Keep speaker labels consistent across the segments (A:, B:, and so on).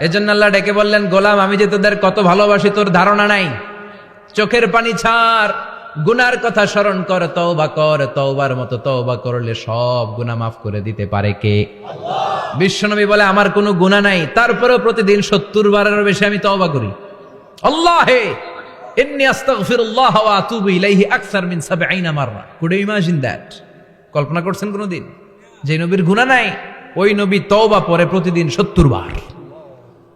A: এজন্য আল্লাহ ডেকে বললেন গোলাম আমি যে তোদের কত ভালোবাসি তোর ধারণা নাই। চোখের পানি ছাড়। গুনার কথা স্মরণ কর তওবা কর। তওবার মতো তওবা করলে সব গুনাহ মাফ করে দিতে পারে কে? বিশ্বনবী বলে আমার কোনো গুনাহ নাই। তারপরেও প্রতিদিন সত্তর বারেরও বেশি আমি তওবা করি। আল্লাহ! হে ইন্নী আস্তাগফিরুল্লাহ ওয়া আতুবু ইলাইহি আকসার মিন 70 মাররা। Could you imagine that? কল্পনা করছেন কোনোদিন? যে নবীর গুনাহ নাই ওই নবী তওবা পরে প্রতিদিন সত্তর বার।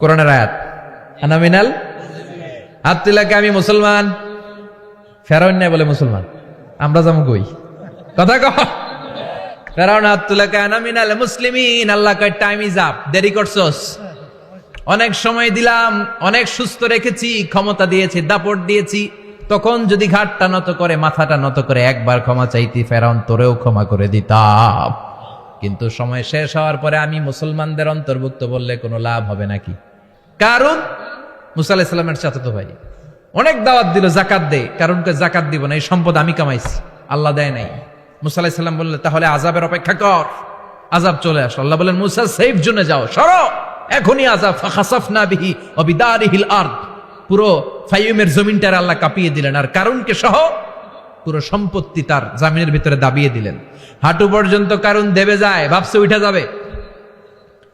A: কোরআনের আয়াত। আনামিনাল হাত তুলাকে আমি মুসলমান, ফেরাউন নাই বলে মুসলমান। আমরা যাব কই? কথা কহ ফেরাউন হাত তুলাকে আনামিনাল মুসলিমিন, আল্লাহ কয় টাইম ইজ আপ দেরি করছস। অনেক সময় দিলাম, অনেক সুস্থ রেখেছি, ক্ষমতা দিয়েছি, দাপট দিয়েছি। তখন যদি ঘাটটা নত করে, মাথাটা নত করে, একবার ক্ষমা চাইতি, ফেরাউন তোরেও ক্ষমা করে দিতাম। কিন্তু সময় শেষ হওয়ার পরে আমি মুসলমানদের অন্তর্ভুক্ত বললে কোনো লাভ হবে নাকি? কারণ মুসা আলাহিসাল্লামের চাচাতো ভাই। অনেক দাওয়াত দিল, জাকাত দে কারণ কে জাকাত দিব না, এই সম্পদ আমি কামাইছি। আল্লাহ দেয় নাই। মুসা আলাহিসাল্লাম বললে, তাহলে আজাবের অপেক্ষা কর। আজাব চলে আসো আল্লাহ বলেন মুসা সেফ জোনে যাও, সরো। এখনই আজাব ফাখাসাফ না বিহি অবিদারিহিল আর্দ। পুরো ফাইমের জমিনটার আল্লাহ কাঁপিয়ে দিলেন। আর কারণকে সহ পুরো সম্পত্তি তার জামিনের ভিতরে দাবিয়ে দিলেন। হাঁটু পর্যন্ত কারণ দেবে যায়, ভাবছে উঠে যাবে।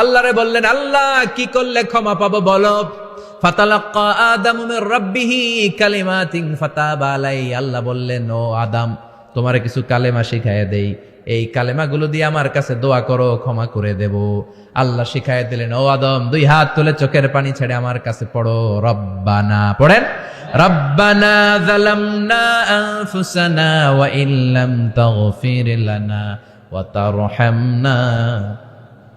A: আল্লাহরে বললেন, আল্লাহ, কি করলে ক্ষমা পাবো বলো? ফাতালাক্কা আদামু রাব্বিহি আল্লাহ বললেন, ও আদম, তোমারে কিছু কালেমা শিখায় দেই। এই কালেমাগুলো দিয়ে আমার কাছে দোয়া করো, ক্ষমা করে দেব। আল্লাহ শিখায় দিলেন, ও আদম, দুই হাত তুলে চোখের পানি ছেড়ে আমার কাছে পড়ো। রব্বানা, পড়েন? রব্বানা যালামনা আনফুসানা ওয়া ইল্লাম তাগফির লানা ওয়া তারহামনা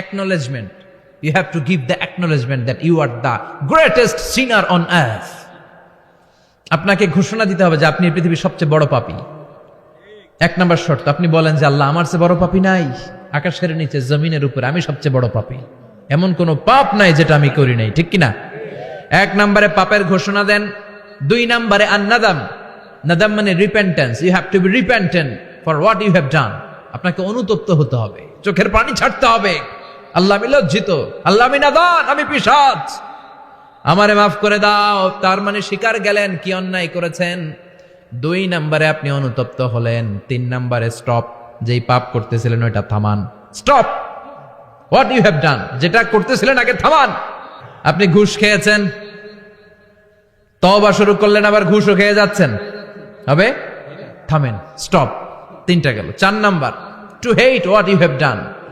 A: acknowledgement. You have to give the acknowledgement that you are the greatest sinner on earth. আপনাকে ঘোষণা দিতে হবে যে আপনি পৃথিবীর সবচেয়ে বড় পাপী। এক নম্বর শর্ত, আপনি বলেন যে আল্লাহ আমার চেয়ে বড় পাপি নাই। আকাশের নিচে, জমিনের উপরে আমি সবচেয়ে বড় পাপি। এমন কোনো পাপ নাই যেটা আমি করি নাই, ঠিক কিনা? এক নম্বরে পাপের ঘোষণা দেন। দুই নম্বরে আন্নাদাম। নাদাম মানে repentance you have to be repentant for what you have done আপনাকে অনুতপ্ত হতে হবে, চোখের পানি ছাড়তে হবে। আল্লাহ লজ্জিত, আল্লাহ আমি নাদান, আমি পিসাচ আমারে মাফ করে দাও, তার মানে শিকার গেলেন, কি অন্যায় করেছেন? দুই নম্বরে আপনি অনুতপ্ত হলেন, তিন নম্বরে স্টপ যেই পাপ করতেছিলেন ওইটা থামান। Stop what you have done যেটা করতেছিলেন আগে থামান। আপনি ঘুষ খেয়েছেন তবা শুরু করলেন, আবার ঘুষও খেয়ে যাচ্ছেন। হবে? থামেন স্টপ তিনটা গেল। চার number to hate what you have done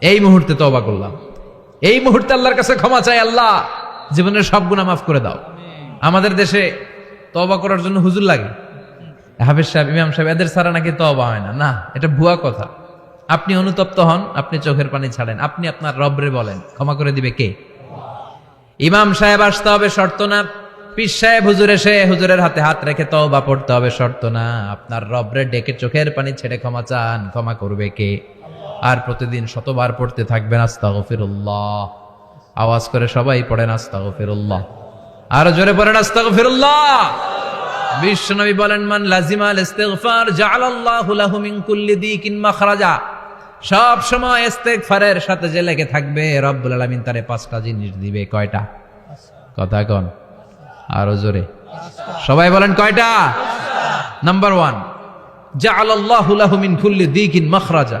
A: এই মুহূর্তে তবা করলাম। এই মুহূর্তে আল্লাহর কাছে ক্ষমা চাই আল্লাহ। জীবনের সব গুণা মাফ করে দাও। আমাদের দেশে তবা করার জন্য হুজুর লাগে। হাফিজ সাহেব, ইমাম সাহেব, এদের ছাড়া নাকি তবা হয় না। না, এটা ভুয়া কথা। আপনি অনুতপ্ত হন, আপনি চোখের পানি ছাড়েন। আপনি আপনার রবরে বলেন, ক্ষমা করে দিবে কে? ইমাম সাহেব আসতে হবে শর্ত না। পিস সাহেব হুজুর এসে হুজুরের হাতে হাত রেখে তওবা পড়তে হবে শর্ত না। আপনার রবরে ডেকে চোখের পানি ছেড়ে ক্ষমা চান। ক্ষমা করবে কে? আর প্রতিদিন শতবার পড়তে থাকবেন, আস্তাগফিরুল্লাহ। আওয়াজ করে সবাই পড়েন, আস্তাগফিরুল্লাহ। আর জোরে পড়েন, আস্তাগফিরুল্লাহ। বিশ্বনবী বলেন, মান লাজিমাল ইস্তিগফার জাআলাল্লাহু লাহু মিন কুল্লি দিকিন মাখরাজা। সব সময় ইস্তেগফারের সাথে যে লেগে থাকবে, রব্বুল আলামিন তারে পাঁচটা জিনিস দিবে, কয়টা? কথা কোন, আরও জোরে। সবাই বলেন, কয়টা? নাম্বার ওয়ান, জাআলাল্লাহু লাহু মিন কুল্লি দিকিন মাখরাজা।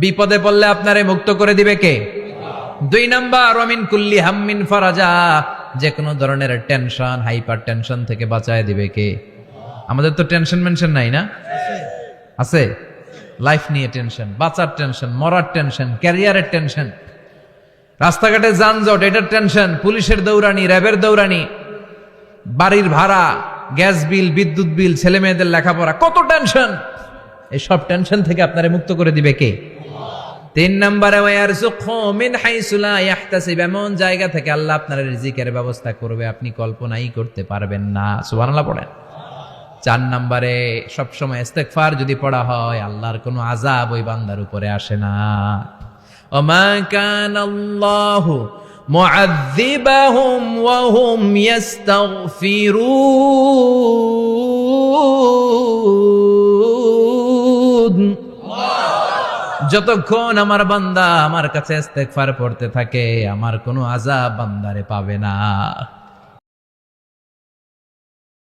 A: বিপদে পড়লে আপনারে মুক্ত করে দিবে কে? দুই নাম্বার অমিন কুল্লি হাম্মিন ফরাজা যে কোনো ধরনের টেনশন, হাইপার টেনশন থেকে বাঁচায় দিবে কে? আমাদের তো টেনশন মেনশন নাই না? আছে? লাইফ নিয়ে টেনশন, বাঁচার টেনশন, মরার টেনশন, ক্যারিয়ারের টেনশন, রাস্তাঘাটে যানজট, এটার টেনশন, পুলিশের দৌড়ানি, র্যাবের দৌড়ানি, বাড়ির ভাড়া, গ্যাস বিল, বিদ্যুৎ বিল ছেলে মেয়েদের লেখাপড়া, কত টেনশন? এই সব টেনশন থেকে আপনারে মুক্ত করে দিবে কে? তিন নম্বরে মিন এমন জায়গা থেকে আল্লাহ আপনার রিজিকের ব্যবস্থা করবে, আপনি কল্পনাই করতে পারবেন না। সুবহানাল্লাহ পড়েন। চার নম্বরে, সবসময় ইস্তেগফার যদি পড়া হয়, আল্লাহর কোনো আজাব ওই বান্দার উপরে আসে না। ওমা কান আল্লাহ মুআযযিবাহুম ওয়া হুম ইস্তাগফিরুন। যতক্ষণ আমার বান্দা আমার কাছে পড়তে থাকে আমার কোনো আজাব বান্দারে পাবে না।